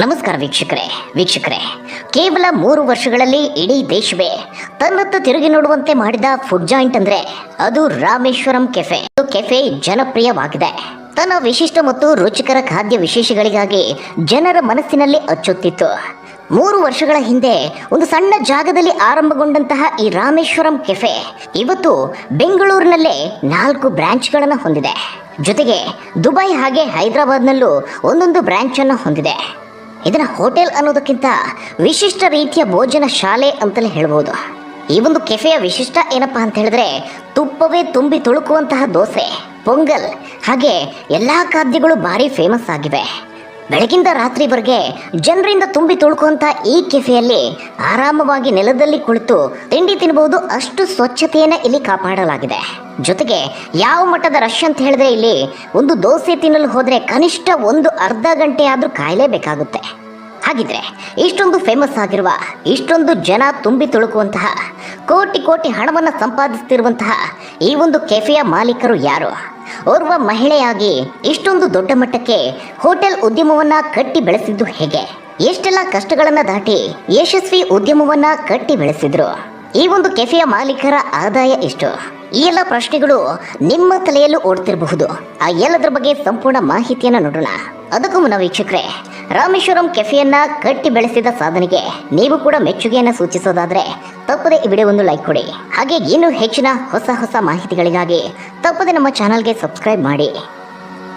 ನಮಸ್ಕಾರ ವೀಕ್ಷಕರೇ ವೀಕ್ಷಕರೇ. ಕೇವಲ ಮೂರು ವರ್ಷಗಳಲ್ಲಿ ಇಡೀ ದೇಶವೇ ತನ್ನತ್ತ ತಿರುಗಿ ನೋಡುವಂತೆ ಮಾಡಿದ ಫುಡ್ ಜಾಯಿಂಟ್ ಅಂದ್ರೆ ಅದು ರಾಮೇಶ್ವರಂ ಕೆಫೆ ಕೆಫೆ ಜನಪ್ರಿಯವಾಗಿದೆ. ತನ್ನ ವಿಶಿಷ್ಟ ಮತ್ತು ರುಚಿಕರ ಖಾದ್ಯ ವಿಶೇಷಗಳಿಗಾಗಿ ಜನರ ಮನಸ್ಸಿನಲ್ಲಿ ಅಚ್ಚುತ್ತಿತ್ತು. ಮೂರು ವರ್ಷಗಳ ಹಿಂದೆ ಒಂದು ಸಣ್ಣ ಜಾಗದಲ್ಲಿ ಆರಂಭಗೊಂಡಂತಹ ಈ ರಾಮೇಶ್ವರಂ ಕೆಫೆ ಇವತ್ತು ಬೆಂಗಳೂರಿನಲ್ಲೇ ನಾಲ್ಕು ಬ್ರಾಂಚ್ಗಳನ್ನು ಹೊಂದಿದೆ. ಜೊತೆಗೆ ದುಬೈ ಹಾಗೆ ಹೈದರಾಬಾದ್ನಲ್ಲೂ ಒಂದೊಂದು ಬ್ರಾಂಚನ್ನು ಹೊಂದಿದೆ. ಇದನ್ನ ಹೋಟೆಲ್ ಅನ್ನೋದಕ್ಕಿಂತ ವಿಶಿಷ್ಟ ರೀತಿಯ ಭೋಜನ ಶಾಲೆ ಅಂತಲೇ ಹೇಳ್ಬೋದು. ಈ ಒಂದು ಕೆಫೆಯ ವಿಶಿಷ್ಟ ಏನಪ್ಪ ಅಂತ ಹೇಳಿದ್ರೆ ತುಪ್ಪವೇ ತುಂಬಿ ತುಳುಕುವಂತಹ ದೋಸೆ, ಪೊಂಗಲ್ ಹಾಗೆ ಎಲ್ಲಾ ಖಾದ್ಯಗಳು ಭಾರಿ ಫೇಮಸ್ ಆಗಿವೆ. ಬೆಳಗಿಂದ ರಾತ್ರಿವರೆಗೆ ಜನರಿಂದ ತುಂಬಿ ತುಳುಕುವಂತ ಈ ಕೆಫೆಯಲ್ಲಿ ಆರಾಮವಾಗಿ ನೆಲದಲ್ಲಿ ಕುಳಿತು ತಿಂಡಿ ತಿನ್ನಬಹುದು ಅಷ್ಟು ಸ್ವಚ್ಛತೆಯನ್ನ ಇಲ್ಲಿ ಕಾಪಾಡಲಾಗಿದೆ. ಜೊತೆಗೆ ಯಾವ ಮಟ್ಟದ ರಶ್ ಅಂತ ಹೇಳಿದ್ರೆ ಇಲ್ಲಿ ಒಂದು ದೋಸೆ ತಿನ್ನಲು ಹೋದ್ರೆ ಕನಿಷ್ಠ ಒಂದು ಅರ್ಧ ಗಂಟೆ ಆದ್ರೂ ಕಾಯಲೇಬೇಕಾಗುತ್ತೆ ಹಾಗಿದ್ರೆ ಇಷ್ಟೊಂದು ಫೇಮಸ್ ಆಗಿರುವ ಇಷ್ಟೊಂದು ಜನ ತುಂಬಿ ತುಳುಕುವಂತಹ ಕೋಟಿ ಕೋಟಿ ಹಣವನ್ನು ಸಂಪಾದಿಸ್ತಿರುವಂತಹ ಈ ಒಂದು ಕೆಫೆಯ ಮಾಲೀಕರು ಯಾರು? ಓರ್ವ ಮಹಿಳೆಯಾಗಿ ಇಷ್ಟೊಂದು ದೊಡ್ಡ ಮಟ್ಟಕ್ಕೆ ಹೋಟೆಲ್ ಉದ್ಯಮವನ್ನ ಕಟ್ಟಿ ಬೆಳೆಸಿದ್ದು ಹೇಗೆ? ಎಷ್ಟೆಲ್ಲ ಕಷ್ಟಗಳನ್ನ ದಾಟಿ ಯಶಸ್ವಿ ಉದ್ಯಮವನ್ನ ಕಟ್ಟಿ ಬೆಳೆಸಿದ್ರು? ಈ ಒಂದು ಕೆಫೆಯ ಮಾಲೀಕರ ಆದಾಯ ಎಷ್ಟು? ಈ ಎಲ್ಲ ಪ್ರಶ್ನೆಗಳು ನಿಮ್ಮ ತಲೆಯಲ್ಲೂ ಓಡ್ತಿರಬಹುದು. ಆ ಎಲ್ಲದರ ಬಗ್ಗೆ ಸಂಪೂರ್ಣ ಮಾಹಿತಿಯನ್ನು ನೋಡೋಣ. ಅದಕ್ಕೂ ಮುನ್ನ ವೀಕ್ಷಕರೇ, ರಾಮೇಶ್ವರಂ ಕೆಫೆಯನ್ನ ಕಟ್ಟಿ ಬೆಳೆಸಿದ ಸಾಧನೆಗೆ ನೀವು ಕೂಡ ಮೆಚ್ಚುಗೆಯನ್ನು ಸೂಚಿಸೋದಾದ್ರೆ ತಪ್ಪದೆ ಈ ಒಂದು ಲೈಕ್ ಕೊಡಿ. ಹಾಗೆ ಇನ್ನೂ ಹೆಚ್ಚಿನ ಹೊಸ ಹೊಸ ಮಾಹಿತಿಗಳಿಗಾಗಿ ತಪ್ಪದೆ ನಮ್ಮ ಚಾನಲ್ಗೆ ಸಬ್ಸ್ಕ್ರೈಬ್ ಮಾಡಿ.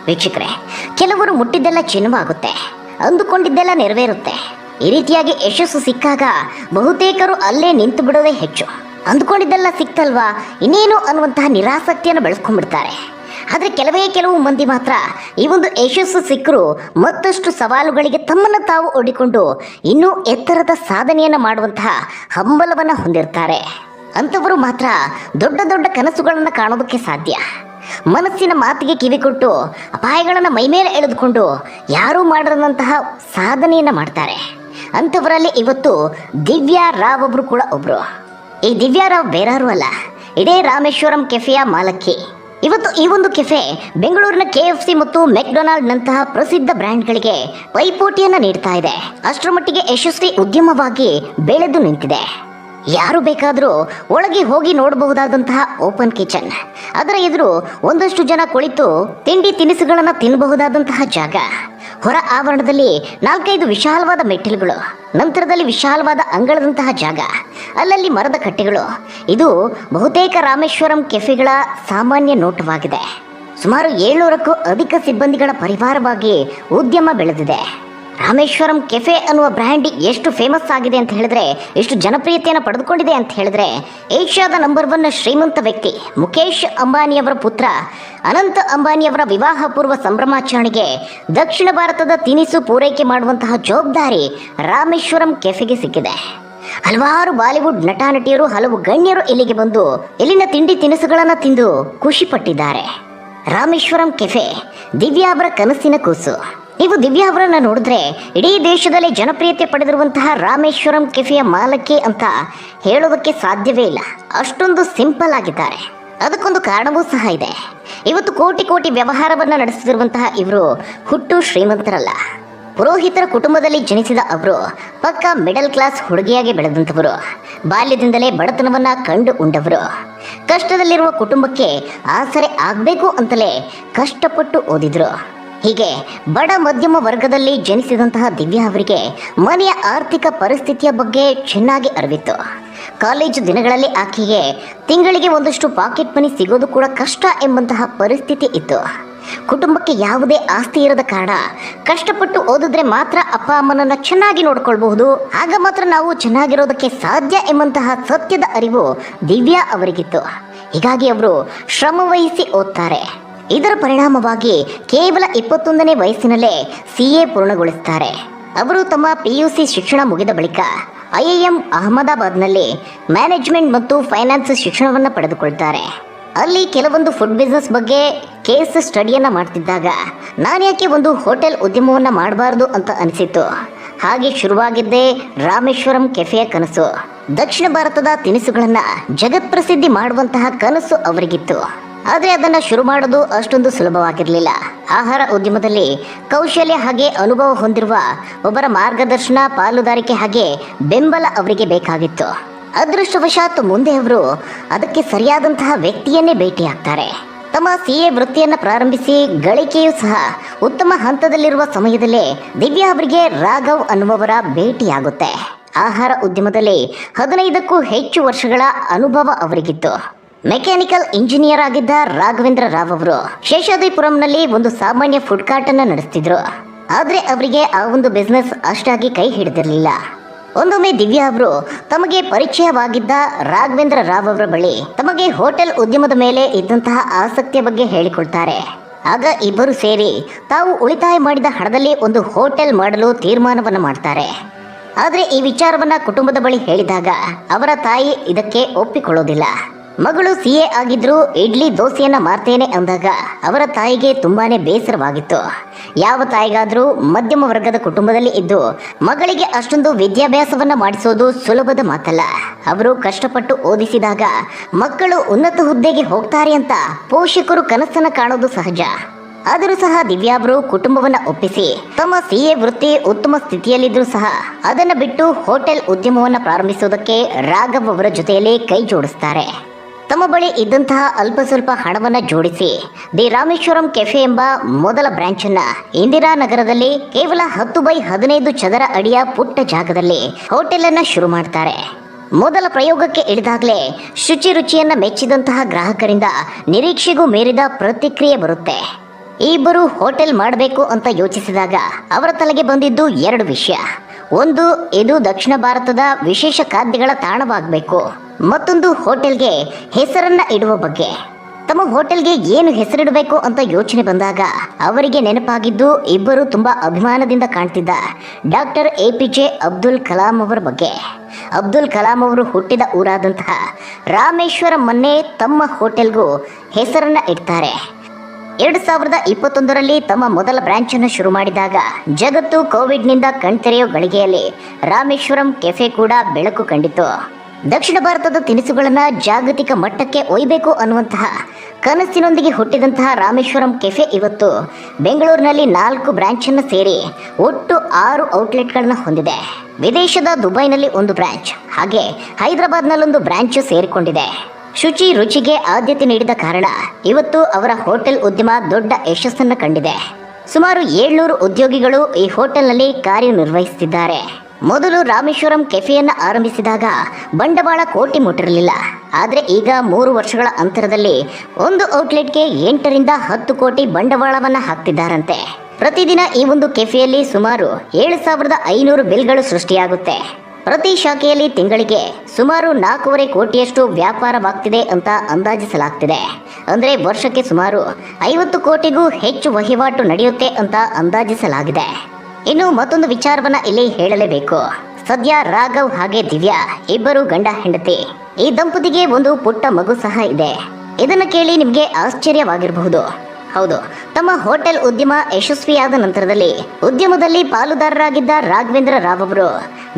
ವೀಕ್ಷಕರೇ, ಕೆಲವರು ಮುಟ್ಟಿದ್ದೆಲ್ಲ ಚಿನ್ನವಾಗುತ್ತೆ ಅಂದುಕೊಂಡಿದ್ದೆಲ್ಲ ನೆರವೇರುತ್ತೆ. ಈ ರೀತಿಯಾಗಿ ಯಶಸ್ಸು ಸಿಕ್ಕಾಗ ಬಹುತೇಕರು ಅಲ್ಲೇ ನಿಂತು ಬಿಡೋದೇ ಹೆಚ್ಚು. ಅಂದ್ಕೊಂಡಿದ್ದೆಲ್ಲ ಸಿಕ್ತಲ್ವಾ? ಇನ್ನೇನು ಅನ್ನುವಂತಹ ನಿರಾಸಕ್ತಿಯನ್ನು ಬೆಳೆಸ್ಕೊಂಡ್ಬಿಡ್ತಾರೆ. ಆದರೆ ಕೆಲವೇ ಕೆಲವು ಮಂದಿ ಮಾತ್ರ ಈ ಒಂದು ಯಶಸ್ಸು ಸಿಕ್ಕರು ಮತ್ತಷ್ಟು ಸವಾಲುಗಳಿಗೆ ತಮ್ಮನ್ನು ತಾವು ಒಡ್ಡಿಕೊಂಡು ಇನ್ನೂ ಎತ್ತರದ ಸಾಧನೆಯನ್ನು ಮಾಡುವಂತಹ ಹಂಬಲವನ್ನು ಹೊಂದಿರ್ತಾರೆ. ಅಂಥವರು ಮಾತ್ರ ದೊಡ್ಡ ದೊಡ್ಡ ಕನಸುಗಳನ್ನು ಕಾಣೋದಕ್ಕೆ ಸಾಧ್ಯ. ಮನಸ್ಸಿನ ಮಾತಿಗೆ ಕಿವಿಕೊಟ್ಟು ಅಪಾಯಗಳನ್ನು ಮೈಮೇಲೆ ಎಳೆದುಕೊಂಡು ಯಾರೂ ಮಾಡದಂತಹ ಸಾಧನೆಯನ್ನು ಮಾಡ್ತಾರೆ. ಅಂಥವರಲ್ಲಿ ಇವತ್ತು ದಿವ್ಯಾ ರಾವ್ ಒಬ್ರು ಕೂಡ ಒಬ್ರು. ಈ ದಿವ್ಯಾ ರಾವ್ ಬೇರಾರು ಅಲ್ಲ. ಇದೇ ರಾಮೇಶ್ವರಂ ಕೆಫೆಯ ಮಾಲಕಿ ಇವತ್ತು ಈ ಒಂದು ಕೆಫೆ ಬೆಂಗಳೂರಿನ ಕೆ ಎಫ್ ಸಿ ಮತ್ತು ಮೆಕ್ಡೊನಾಲ್ಡ್ ನಂತಹ ಪ್ರಸಿದ್ಧ ಬ್ರ್ಯಾಂಡ್ಗಳಿಗೆ ಪೈಪೋಟಿಯನ್ನ ನೀಡ್ತಾ ಇದೆ. ಅಷ್ಟರ ಮಟ್ಟಿಗೆ ಯಶಸ್ವಿ ಉದ್ಯಮವಾಗಿ ಬೆಳೆದು ನಿಂತಿದೆ. ಯಾರು ಬೇಕಾದರೂ ಒಳಗೆ ಹೋಗಿ ನೋಡಬಹುದಾದಂತಹ ಓಪನ್ ಕಿಚನ್. ಅದರ ಎದುರು ಒಂದಷ್ಟು ಜನ ಕುಳಿತು ತಿಂಡಿ ತಿನಿಸುಗಳನ್ನು ತಿನ್ನಬಹುದಾದಂತಹ ಜಾಗ. ಹೊರ ಆವರಣದಲ್ಲಿ ನಾಲ್ಕೈದು ವಿಶಾಲವಾದ ಮೆಟ್ಟಿಲುಗಳು, ನಂತರದಲ್ಲಿ ವಿಶಾಲವಾದ ಅಂಗಳದಂತಹ ಜಾಗ. ಅಲ್ಲಲ್ಲಿ ಮರದ ಕಟ್ಟೆಗಳು. ಇದು ಬಹುತೇಕ ರಾಮೇಶ್ವರಂ ಕೆಫೆಗಳ ಸಾಮಾನ್ಯ ನೋಟವಾಗಿದೆ. ಸುಮಾರು ಏಳ್ನೂರಕ್ಕೂ ಅಧಿಕ ಸಿಬ್ಬಂದಿಗಳ ಪರಿವಾರವಾಗಿ ಉದ್ಯಮ ಬೆಳೆದಿದೆ. ರಾಮೇಶ್ವರಂ ಕೆಫೆ ಅನ್ನುವ ಬ್ರ್ಯಾಂಡ್ ಎಷ್ಟು ಫೇಮಸ್ ಆಗಿದೆ ಅಂತ ಹೇಳಿದ್ರೆ, ಎಷ್ಟು ಜನಪ್ರಿಯತೆಯನ್ನು ಪಡೆದುಕೊಂಡಿದೆ ಅಂತ ಹೇಳಿದ್ರೆ, ಏಷ್ಯಾದ ನಂಬರ್ ಒನ್ ಶ್ರೀಮಂತ ವ್ಯಕ್ತಿ ಮುಖೇಶ್ ಅಂಬಾನಿಯವರ ಪುತ್ರ ಅನಂತ ಅಂಬಾನಿಯವರ ವಿವಾಹ ಪೂರ್ವ ಸಂಭ್ರಮಾಚರಣೆಗೆ ದಕ್ಷಿಣ ಭಾರತದ ತಿನಿಸು ಪೂರೈಕೆ ಮಾಡುವಂತಹ ಜವಾಬ್ದಾರಿ ರಾಮೇಶ್ವರಂ ಕೆಫೆಗೆ ಸಿಕ್ಕಿದೆ. ಹಲವಾರು ಬಾಲಿವುಡ್ ನಟ, ನಟಿಯರು, ಹಲವು ಗಣ್ಯರು ಇಲ್ಲಿಗೆ ಬಂದು ಇಲ್ಲಿನ ತಿಂಡಿ ತಿನಿಸುಗಳನ್ನು ತಿಂದು ಖುಷಿ ಪಟ್ಟಿದ್ದಾರೆ. ರಾಮೇಶ್ವರಂ ಕೆಫೆ ದಿವ್ಯಾ ಅವರ ಕನಸಿನ ಕೂಸು. ನೀವು ದಿವ್ಯಾ ಅವರನ್ನು ನೋಡಿದ್ರೆ ಇಡೀ ದೇಶದಲ್ಲಿ ಜನಪ್ರಿಯತೆ ಪಡೆದಿರುವಂತಹ ರಾಮೇಶ್ವರಂ ಕೆಫೆಯ ಮಾಲಕಿ ಅಂತ ಹೇಳೋದಕ್ಕೆ ಸಾಧ್ಯವೇ ಇಲ್ಲ. ಅಷ್ಟೊಂದು ಸಿಂಪಲ್ ಆಗಿದ್ದಾರೆ. ಅದಕ್ಕೊಂದು ಕಾರಣವೂ ಸಹ ಇದೆ. ಇವತ್ತು ಕೋಟಿ ಕೋಟಿ ವ್ಯವಹಾರವನ್ನು ನಡೆಸುತ್ತಿರುವಂತಹ ಇವರು ಹುಟ್ಟು ಶ್ರೀಮಂತರಲ್ಲ. ಪುರೋಹಿತರ ಕುಟುಂಬದಲ್ಲಿ ಜನಿಸಿದ ಅವರು ಪಕ್ಕ ಮಿಡಲ್ ಕ್ಲಾಸ್ ಹುಡುಗಿಯಾಗಿ ಬೆಳೆದಂಥವರು. ಬಾಲ್ಯದಿಂದಲೇ ಬಡತನವನ್ನ ಕಂಡು ಉಂಡವರು. ಕಷ್ಟದಲ್ಲಿರುವ ಕುಟುಂಬಕ್ಕೆ ಆಸರೆ ಆಗಬೇಕು ಅಂತಲೇ ಕಷ್ಟಪಟ್ಟು ಓದಿದ್ರು. ಹೀಗೆ ಬಡ ಮಧ್ಯಮ ವರ್ಗದಲ್ಲಿ ಜನಿಸಿದಂತಹ ದಿವ್ಯಾ ಅವರಿಗೆ ಮನೆಯ ಆರ್ಥಿಕ ಪರಿಸ್ಥಿತಿಯ ಬಗ್ಗೆ ಚೆನ್ನಾಗಿ ಅರಿವಿತ್ತು. ಕಾಲೇಜು ದಿನಗಳಲ್ಲಿ ಆಕೆಗೆ ತಿಂಗಳಿಗೆ ಒಂದಷ್ಟು ಪಾಕೆಟ್ ಮನಿ ಸಿಗೋದು ಕೂಡ ಕಷ್ಟ ಎಂಬಂತಹ ಪರಿಸ್ಥಿತಿ ಇತ್ತು. ಕುಟುಂಬಕ್ಕೆ ಯಾವುದೇ ಆಸ್ತಿ ಇರದ ಕಾರಣ ಕಷ್ಟಪಟ್ಟು ಓದಿದ್ರೆ ಮಾತ್ರ ಅಪ್ಪ ಅಮ್ಮನನ್ನ ಚೆನ್ನಾಗಿ ನೋಡ್ಕೊಳ್ಬಹುದು. ಆಗ ಮಾತ್ರ ನಾವು ಚೆನ್ನಾಗಿರೋದಕ್ಕೆ ಸಾಧ್ಯ ಎಂಬಂತಹ ಸತ್ಯದ ಅರಿವು ದಿವ್ಯಾ ಅವರಿಗಿತ್ತು. ಹೀಗಾಗಿ ಅವರು ಶ್ರಮವಹಿಸಿ ಓದ್ತಾರೆ. ಇದರ ಪರಿಣಾಮವಾಗಿ ಕೇವಲ ಇಪ್ಪತ್ತೊಂದನೇ ವಯಸ್ಸಿನಲ್ಲೇ ಸಿ ಎ ಪೂರ್ಣಗೊಳಿಸುತ್ತಾರೆ ಅವರು ತಮ್ಮ ಪಿ ಯು ಸಿ ಶಿಕ್ಷಣ ಮುಗಿದ ಬಳಿಕ ಐ ಐ ಎಂ ಅಹಮದಾಬಾದ್ನಲ್ಲಿ ಮ್ಯಾನೇಜ್ಮೆಂಟ್ ಮತ್ತು ಫೈನಾನ್ಸ್ ಶಿಕ್ಷಣವನ್ನು ಪಡೆದುಕೊಳ್ತಾರೆ. ಅಲ್ಲಿ ಕೆಲವೊಂದು ಫುಡ್ ಬಿಸ್ನೆಸ್ ಬಗ್ಗೆ ಕೇಸ್ ಸ್ಟಡಿಯನ್ನು ಮಾಡ್ತಿದ್ದಾಗ, ನಾನು ಯಾಕೆ ಒಂದು ಹೋಟೆಲ್ ಉದ್ಯಮವನ್ನು ಮಾಡಬಾರ್ದು ಅಂತ ಅನಿಸಿತು ಹಾಗೆ ಶುರುವಾಗಿದ್ದೇ ರಾಮೇಶ್ವರಂ ಕೆಫೆಯ ಕನಸು. ದಕ್ಷಿಣ ಭಾರತದ ತಿನಿಸುಗಳನ್ನು ಜಗತ್ಪ್ರಸಿದ್ಧಿ ಮಾಡುವಂತಹ ಕನಸು ಅವರಿಗಿತ್ತು. ಆದರೆ ಅದನ್ನು ಶುರು ಮಾಡೋದು ಅಷ್ಟೊಂದು ಸುಲಭವಾಗಿರಲಿಲ್ಲ. ಆಹಾರ ಉದ್ಯಮದಲ್ಲಿ ಕೌಶಲ್ಯ ಹಾಗೆ ಅನುಭವ ಹೊಂದಿರುವ ಒಬ್ಬರ ಮಾರ್ಗದರ್ಶನ ಪಾಲುದಾರಿಕೆ ಹಾಗೆ ಬೆಂಬಲ ಅವರಿಗೆ ಬೇಕಾಗಿತ್ತು. ಅದೃಷ್ಟವಶಾತ್ ಮುಂದೆ ಅವರು ಅದಕ್ಕೆ ಸರಿಯಾದಂತಹ ವ್ಯಕ್ತಿಯನ್ನೇ ಭೇಟಿಯಾಗ್ತಾರೆ ತಮ್ಮ ಸಿ ಎ ವೃತ್ತಿಯನ್ನು ಪ್ರಾರಂಭಿಸಿ ಗಳಿಕೆಯೂ ಸಹ ಉತ್ತಮ ಹಂತದಲ್ಲಿರುವ ಸಮಯದಲ್ಲೇ ದಿವ್ಯಾ ಅವರಿಗೆ ರಾಘವ್ ಅನ್ನುವವರ ಭೇಟಿಯಾಗುತ್ತೆ. ಆಹಾರ ಉದ್ಯಮದಲ್ಲಿ ಹದಿನೈದಕ್ಕೂ ಹೆಚ್ಚು ವರ್ಷಗಳ ಅನುಭವ ಅವರಿಗಿತ್ತು. ಮೆಕ್ಯಾನಿಕಲ್ ಇಂಜಿನಿಯರ್ ಆಗಿದ್ದ ರಾಘವೇಂದ್ರ ರಾವ್ ಅವರು ಶೇಷಾದ್ರಿಪುರಂನಲ್ಲಿ ಒಂದು ಸಾಮಾನ್ಯ ಫುಡ್ ಕಾರ್ಟ್ ಅನ್ನ ನಡೆಸ್ತಿದ್ರು. ಆದ್ರೆ ಅವರಿಗೆ ಆ ಒಂದು ಬಿಸ್ನೆಸ್ ಅಷ್ಟಾಗಿ ಕೈ ಹಿಡಿದಿರಲಿಲ್ಲ. ಒಂದೊಮ್ಮೆ ದಿವ್ಯಾ ಅವರು ತಮಗೆ ಪರಿಚಯವಾಗಿದ್ದ ರಾಘವೇಂದ್ರ ರಾವ್ ಅವರ ಬಳಿ ತಮಗೆ ಹೋಟೆಲ್ ಉದ್ಯಮದ ಮೇಲೆ ಇದ್ದಂತಹ ಆಸಕ್ತಿಯ ಬಗ್ಗೆ ಹೇಳಿಕೊಳ್ತಾರೆ ಆಗ ಇಬ್ಬರು ಸೇರಿ ತಾವು ಉಳಿತಾಯ ಮಾಡಿದ ಹಣದಲ್ಲಿ ಒಂದು ಹೋಟೆಲ್ ಮಾಡಲು ತೀರ್ಮಾನವನ್ನು ಮಾಡ್ತಾರೆ. ಆದರೆ ಈ ವಿಚಾರವನ್ನ ಕುಟುಂಬದ ಬಳಿ ಹೇಳಿದಾಗ ಅವರ ತಾಯಿ ಇದಕ್ಕೆ ಒಪ್ಪಿಕೊಳ್ಳೋದಿಲ್ಲ. ಮಗಳು ಸಿ ಎ ಆಗಿದ್ರು ಇಡ್ಲಿ ದೋಸೆಯನ್ನ ಮಾರ್ತೇನೆ ಅಂದಾಗ ಅವರ ತಾಯಿಗೆ ತುಂಬಾನೇ ಬೇಸರವಾಗಿತ್ತು. ಯಾವ ತಾಯಿಗಾದ್ರೂ ಮಧ್ಯಮ ವರ್ಗದ ಕುಟುಂಬದಲ್ಲಿ ಇದ್ದು ಮಗಳಿಗೆ ಅಷ್ಟೊಂದು ವಿದ್ಯಾಭ್ಯಾಸವನ್ನ ಮಾಡಿಸೋದು ಸುಲಭದ ಮಾತಲ್ಲ. ಅವರು ಕಷ್ಟಪಟ್ಟು ಓದಿಸಿದಾಗ ಮಕ್ಕಳು ಉನ್ನತ ಹುದ್ದೆಗೆ ಹೋಗ್ತಾರೆ ಅಂತ ಪೋಷಕರು ಕನಸನ್ನ ಕಾಣೋದು ಸಹಜ. ಆದರೂ ಸಹ ದಿವ್ಯಾಬ್ರು ಕುಟುಂಬವನ್ನ ಒಪ್ಪಿಸಿ ತಮ್ಮ ಸಿಎ ವೃತ್ತಿ ಉತ್ತಮ ಸ್ಥಿತಿಯಲ್ಲಿದ್ದರೂ ಸಹ ಅದನ್ನ ಬಿಟ್ಟು ಹೋಟೆಲ್ ಉದ್ಯಮವನ್ನ ಪ್ರಾರಂಭಿಸುವುದಕ್ಕೆ ರಾಘವ್ ಅವರ ಜೊತೆಯಲ್ಲಿ ಕೈ ಜೋಡಿಸ್ತಾರೆ. ತಮ್ಮ ಬಳಿ ಇದ್ದಂತಹ ಅಲ್ಪ ಸ್ವಲ್ಪ ಹಣವನ್ನ ಜೋಡಿಸಿ ದಿ ರಾಮೇಶ್ವರಂ ಕೆಫೆ ಎಂಬ ಮೊದಲ ಬ್ರಾಂಚ್ ಅನ್ನ ಇಂದಿರಾನಗರದಲ್ಲಿ ಕೇವಲ ಹತ್ತು ಬೈ ಹದಿನೈದು ಚದರ ಅಡಿಯ ಪುಟ್ಟ ಜಾಗದಲ್ಲಿ ಹೋಟೆಲ್ ಅನ್ನ ಶುರು ಮಾಡ್ತಾರೆ. ಮೊದಲ ಪ್ರಯೋಗಕ್ಕೆ ಇಳಿದಾಗಲೇ ಶುಚಿ ರುಚಿಯನ್ನ ಮೆಚ್ಚಿದಂತಹ ಗ್ರಾಹಕರಿಂದ ನಿರೀಕ್ಷೆಗೂ ಮೀರಿದ ಪ್ರತಿಕ್ರಿಯೆ ಬರುತ್ತೆ. ಈ ಇಬ್ಬರು ಹೋಟೆಲ್ ಮಾಡಬೇಕು ಅಂತ ಯೋಚಿಸಿದಾಗ ಅವರ ತಲೆಗೆ ಬಂದಿದ್ದು ಎರಡು ವಿಷಯ. ಒಂದು, ಇದು ದಕ್ಷಿಣ ಭಾರತದ ವಿಶೇಷ ಖಾದ್ಯಗಳ ತಾಣವಾಗಬೇಕು. ಮತ್ತೊಂದು, ಹೋಟೆಲ್ಗೆ ಹೆಸರನ್ನ ಇಡುವ ಬಗ್ಗೆ. ತಮ್ಮ ಹೋಟೆಲ್ಗೆ ಏನು ಹೆಸರಿಡಬೇಕು ಅಂತ ಯೋಚನೆ ಬಂದಾಗ ಅವರಿಗೆ ನೆನಪಾಗಿದ್ದು ಇಬ್ಬರು ತುಂಬಾ ಅಭಿಮಾನದಿಂದ ಕಾಣ್ತಿದ್ದ doctor A P J Abdul Kalam ಅವರ ಬಗ್ಗೆ. ಅಬ್ದುಲ್ ಕಲಾಂ ಅವರು ಹುಟ್ಟಿದ ಊರಾದಂತಹ ರಾಮೇಶ್ವರ ಮೊನ್ನೆ ತಮ್ಮ ಹೋಟೆಲ್ಗೂ ಹೆಸರನ್ನ ಇಡ್ತಾರೆ. ಎರಡು ಸಾವಿರದ ಇಪ್ಪತ್ತೊಂದರಲ್ಲಿ ತಮ್ಮ ಮೊದಲ ಬ್ರಾಂಚ್ ಅನ್ನು ಶುರು ಮಾಡಿದಾಗ ಜಗತ್ತು ಕೋವಿಡ್ನಿಂದ ಕಣ್ತೆರೆಯೋ ಗಳಿಗೆಯಲ್ಲಿ ರಾಮೇಶ್ವರಂ ಕೆಫೆ ಕೂಡ ಬೆಳಕು ಕಂಡಿತು ದಕ್ಷಿಣ ಭಾರತದ ತಿನಿಸುಗಳನ್ನು ಜಾಗತಿಕ ಮಟ್ಟಕ್ಕೆ ಒಯ್ಯಬೇಕು ಅನ್ನುವಂತಹ ಕನಸಿನೊಂದಿಗೆ ಹುಟ್ಟಿದಂತಹ ರಾಮೇಶ್ವರಂ ಕೆಫೆ ಇವತ್ತು ಬೆಂಗಳೂರಿನಲ್ಲಿ ನಾಲ್ಕು ಬ್ರಾಂಚ್ ಅನ್ನು ಸೇರಿ ಒಟ್ಟು ಆರು ಔಟ್ಲೆಟ್ಗಳನ್ನು ಹೊಂದಿದೆ. ವಿದೇಶದ ದುಬೈನಲ್ಲಿ ಒಂದು ಬ್ರಾಂಚ್, ಹಾಗೆ ಹೈದರಾಬಾದ್ನಲ್ಲೊಂದು ಬ್ರಾಂಚ್ ಸೇರಿಕೊಂಡಿದೆ. ಶುಚಿ ರುಚಿಗೆ ಆದ್ಯತೆ ನೀಡಿದ ಕಾರಣ ಇವತ್ತು ಅವರ ಹೋಟೆಲ್ ಉದ್ಯಮ ದೊಡ್ಡ ಯಶಸ್ಸನ್ನು ಕಂಡಿದೆ. ಸುಮಾರು ಏಳ್ನೂರು ಉದ್ಯೋಗಿಗಳು ಈ ಹೋಟೆಲ್ನಲ್ಲಿ ಕಾರ್ಯನಿರ್ವಹಿಸುತ್ತಿದ್ದಾರೆ. ಮೊದಲು ರಾಮೇಶ್ವರಂ ಕೆಫೆಯನ್ನು ಆರಂಭಿಸಿದಾಗ ಬಂಡವಾಳ ಕೋಟಿ ಮುಟ್ಟಿರಲಿಲ್ಲ. ಆದರೆ ಈಗ ಮೂರು ವರ್ಷಗಳ ಅಂತರದಲ್ಲಿ ಒಂದು ಔಟ್ಲೆಟ್ಗೆ ಎಂಟರಿಂದ ಹತ್ತು ಕೋಟಿ ಬಂಡವಾಳವನ್ನು ಹಾಕ್ತಿದ್ದಾರಂತೆ. ಪ್ರತಿದಿನ ಈ ಒಂದು ಕೆಫೆಯಲ್ಲಿ ಸುಮಾರು ಏಳು ಸಾವಿರದ ಐನೂರು ಬಿಲ್ಗಳು ಸೃಷ್ಟಿಯಾಗುತ್ತೆ. ಪ್ರತಿ ಶಾಖೆಯಲ್ಲಿ ತಿಂಗಳಿಗೆ ಸುಮಾರು ನಾಲ್ಕೂವರೆ ಕೋಟಿಯಷ್ಟು ವ್ಯಾಪಾರವಾಗ್ತಿದೆ ಅಂತ ಅಂದಾಜಿಸಲಾಗ್ತಿದೆ. ಅಂದರೆ ವರ್ಷಕ್ಕೆ ಸುಮಾರು ಐವತ್ತು ಕೋಟಿಗೂ ಹೆಚ್ಚು ವಹಿವಾಟು ನಡೆಯುತ್ತೆ ಅಂತ ಅಂದಾಜಿಸಲಾಗಿದೆ. ಇನ್ನು ಮತ್ತೊಂದು ವಿಚಾರವನ್ನ ಇಲ್ಲಿ ಹೇಳಲೇಬೇಕು. ಸದ್ಯ ರಾಘವ್ ಹಾಗೆ ದಿವ್ಯಾ ಇಬ್ಬರು ಗಂಡ ಹೆಂಡತಿ. ಈ ದಂಪತಿಗೆ ಒಂದು ಪುಟ್ಟ ಮಗು ಸಹ ಇದೆ. ಇದನ್ನು ಕೇಳಿ ನಿಮಗೆ ಆಶ್ಚರ್ಯವಾಗಿರಬಹುದು. ಹೌದು. ತಮ್ಮ ಹೋಟೆಲ್ ಉದ್ಯಮ ಯಶಸ್ವಿಯಾದ ನಂತರದಲ್ಲಿ ಉದ್ಯಮದಲ್ಲಿ ಪಾಲುದಾರರಾಗಿದ್ದ ರಾಘವೇಂದ್ರ ರಾವ್ ಅವರು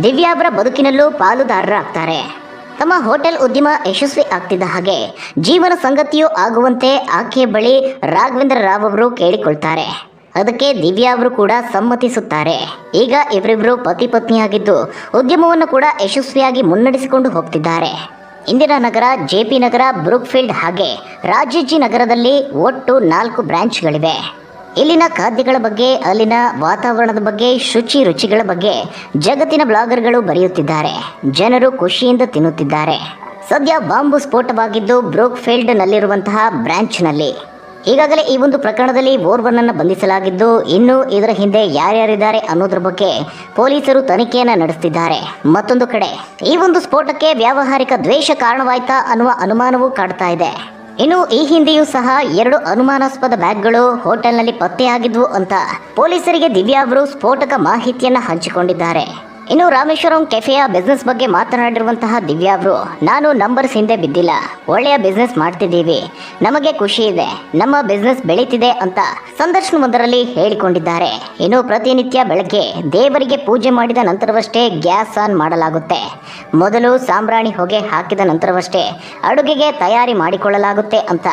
ದಿವ್ಯಾ ಅವರ ಬದುಕಿನಲ್ಲೂ ಪಾಲುದಾರರಾಗ್ತಾರೆ. ತಮ್ಮ ಹೋಟೆಲ್ ಉದ್ಯಮ ಯಶಸ್ವಿ ಆಗ್ತಿದ್ದ ಹಾಗೆ ಜೀವನ ಸಂಗತಿಯೂ ಆಗುವಂತೆ ಆಕೆಯ ಬಳಿ ರಾಘವೇಂದ್ರ ರಾವ್ ಅವರು ಕೇಳಿಕೊಳ್ತಾರೆ. ಅದಕ್ಕೆ ದಿವ್ಯಾ ಅವರು ಕೂಡ ಸಮ್ಮತಿಸುತ್ತಾರೆ. ಈಗ ಇವರಿಬ್ಬರು ಪತಿ ಪತ್ನಿಯಾಗಿದ್ದು ಉದ್ಯಮವನ್ನು ಕೂಡ ಯಶಸ್ವಿಯಾಗಿ ಮುನ್ನಡೆಸಿಕೊಂಡು ಹೋಗ್ತಿದ್ದಾರೆ. ಇಂದಿರಾನಗರ ಜೆಪಿ ನಗರ, ಬ್ರೂಕ್ಫೀಲ್ಡ್ ಹಾಗೆ ರಾಜಾಜಿ ನಗರದಲ್ಲಿ ಒಟ್ಟು ನಾಲ್ಕು ಬ್ರಾಂಚ್ಗಳಿವೆ. ಇಲ್ಲಿನ ಖಾದ್ಯಗಳ ಬಗ್ಗೆ, ಅಲ್ಲಿನ ವಾತಾವರಣದ ಬಗ್ಗೆ, ಶುಚಿ ರುಚಿಗಳ ಬಗ್ಗೆ ಜಗತ್ತಿನ ಬ್ಲಾಗರ್ಗಳು ಬರೆಯುತ್ತಿದ್ದಾರೆ. ಜನರು ಖುಷಿಯಿಂದ ತಿನ್ನುತ್ತಿದ್ದಾರೆ. ಸದ್ಯ ಬಾಂಬು ಸ್ಫೋಟವಾಗಿದ್ದು ಬ್ರೂಕ್ಫೀಲ್ಡ್ನಲ್ಲಿರುವಂತಹ ಬ್ರಾಂಚ್ನಲ್ಲಿ. ಈಗಾಗಲೇ ಈ ಒಂದು ಪ್ರಕರಣದಲ್ಲಿ ಓರ್ವನನ್ನು ಬಂಧಿಸಲಾಗಿದ್ದು, ಇನ್ನು ಇದರ ಹಿಂದೆ ಯಾರ್ಯಾರಿದ್ದಾರೆ ಅನ್ನೋದ್ರ ಬಗ್ಗೆ ಪೊಲೀಸರು ತನಿಖೆಯನ್ನು ನಡೆಸುತ್ತಿದ್ದಾರೆ ಮತ್ತೊಂದು ಕಡೆ, ಈ ಒಂದು ಸ್ಫೋಟಕ್ಕೆ ವ್ಯಾವಹಾರಿಕ ದ್ವೇಷ ಕಾರಣವಾಯ್ತಾ ಅನ್ನುವ ಅನುಮಾನವೂ ಕಾಡ್ತಾ ಇದೆ. ಇನ್ನು ಈ ಹಿಂದೆಯೂ ಸಹ ಎರಡು ಅನುಮಾನಾಸ್ಪದ ಬ್ಯಾಗ್ಗಳು ಹೋಟೆಲ್ನಲ್ಲಿ ಪತ್ತೆಯಾಗಿದ್ವು ಅಂತ ಪೊಲೀಸರಿಗೆ ದಿವ್ಯಾ ಅವರು ಸ್ಫೋಟಕ ಮಾಹಿತಿಯನ್ನು ಹಂಚಿಕೊಂಡಿದ್ದಾರೆ. ಇನ್ನು ರಾಮೇಶ್ವರಂ ಕೆಫೆಯ ಬಿಸ್ನೆಸ್ ಬಗ್ಗೆ ಮಾತನಾಡಿರುವಂತಹ ದಿವ್ಯಾ ಅವರು, ನಾನು ನಂಬರ್ಸ್ ಹಿಂದೆ ಬಿದ್ದಿಲ್ಲ. ಒಳ್ಳೆಯ ಬಿಸ್ನೆಸ್ ಮಾಡ್ತಿದ್ದೀವಿ. ನಮಗೆ ಖುಷಿ ಇದೆ. ನಮ್ಮ ಬಿಸ್ನೆಸ್ ಬೆಳೀತಿದೆ ಅಂತ ಸಂದರ್ಶನವೊಂದರಲ್ಲಿ ಹೇಳಿಕೊಂಡಿದ್ದಾರೆ. ಇನ್ನು ಪ್ರತಿನಿತ್ಯ ಬೆಳಗ್ಗೆ ದೇವರಿಗೆ ಪೂಜೆ ಮಾಡಿದ ನಂತರವಷ್ಟೇ ಗ್ಯಾಸ್ ಆನ್ ಮಾಡಲಾಗುತ್ತೆ. ಮೊದಲು ಸಾಂಬ್ರಾಣಿ ಹೊಗೆ ಹಾಕಿದ ನಂತರವಷ್ಟೇ ಅಡುಗೆಗೆ ತಯಾರಿ ಮಾಡಿಕೊಳ್ಳಲಾಗುತ್ತೆ ಅಂತ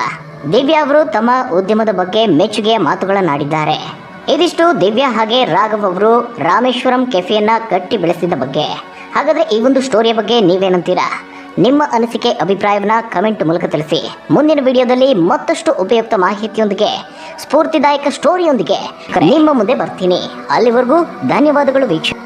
ದಿವ್ಯಾ ಅವರು ತಮ್ಮ ಉದ್ಯಮದ ಬಗ್ಗೆ ಮೆಚ್ಚುಗೆಯ ಮಾತುಗಳನ್ನಾಡಿದ್ದಾರೆ. ಇದಿಷ್ಟು ದಿವ್ಯಾ ಹಾಗೆ ರಾಘವ್ ಅವರು ರಾಮೇಶ್ವರಂ ಕೆಫೆಯನ್ನ ಕಟ್ಟಿ ಬೆಳೆಸಿದ ಬಗ್ಗೆ. ಹಾಗಾದ್ರೆ ಈ ಒಂದು ಸ್ಟೋರಿಯ ಬಗ್ಗೆ ನೀವೇನಂತೀರಾ? ನಿಮ್ಮ ಅನಿಸಿಕೆ, ಅಭಿಪ್ರಾಯವನ್ನ ಕಮೆಂಟ್ ಮೂಲಕ ತಿಳಿಸಿ. ಮುಂದಿನ ವಿಡಿಯೋದಲ್ಲಿ ಮತ್ತಷ್ಟು ಉಪಯುಕ್ತ ಮಾಹಿತಿಯೊಂದಿಗೆ, ಸ್ಫೂರ್ತಿದಾಯಕ ಸ್ಟೋರಿಯೊಂದಿಗೆ ನಿಮ್ಮ ಮುಂದೆ ಬರ್ತೀನಿ. ಅಲ್ಲಿವರೆಗೂ ಧನ್ಯವಾದಗಳು ವೀಕ್ಷಕ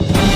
Bye.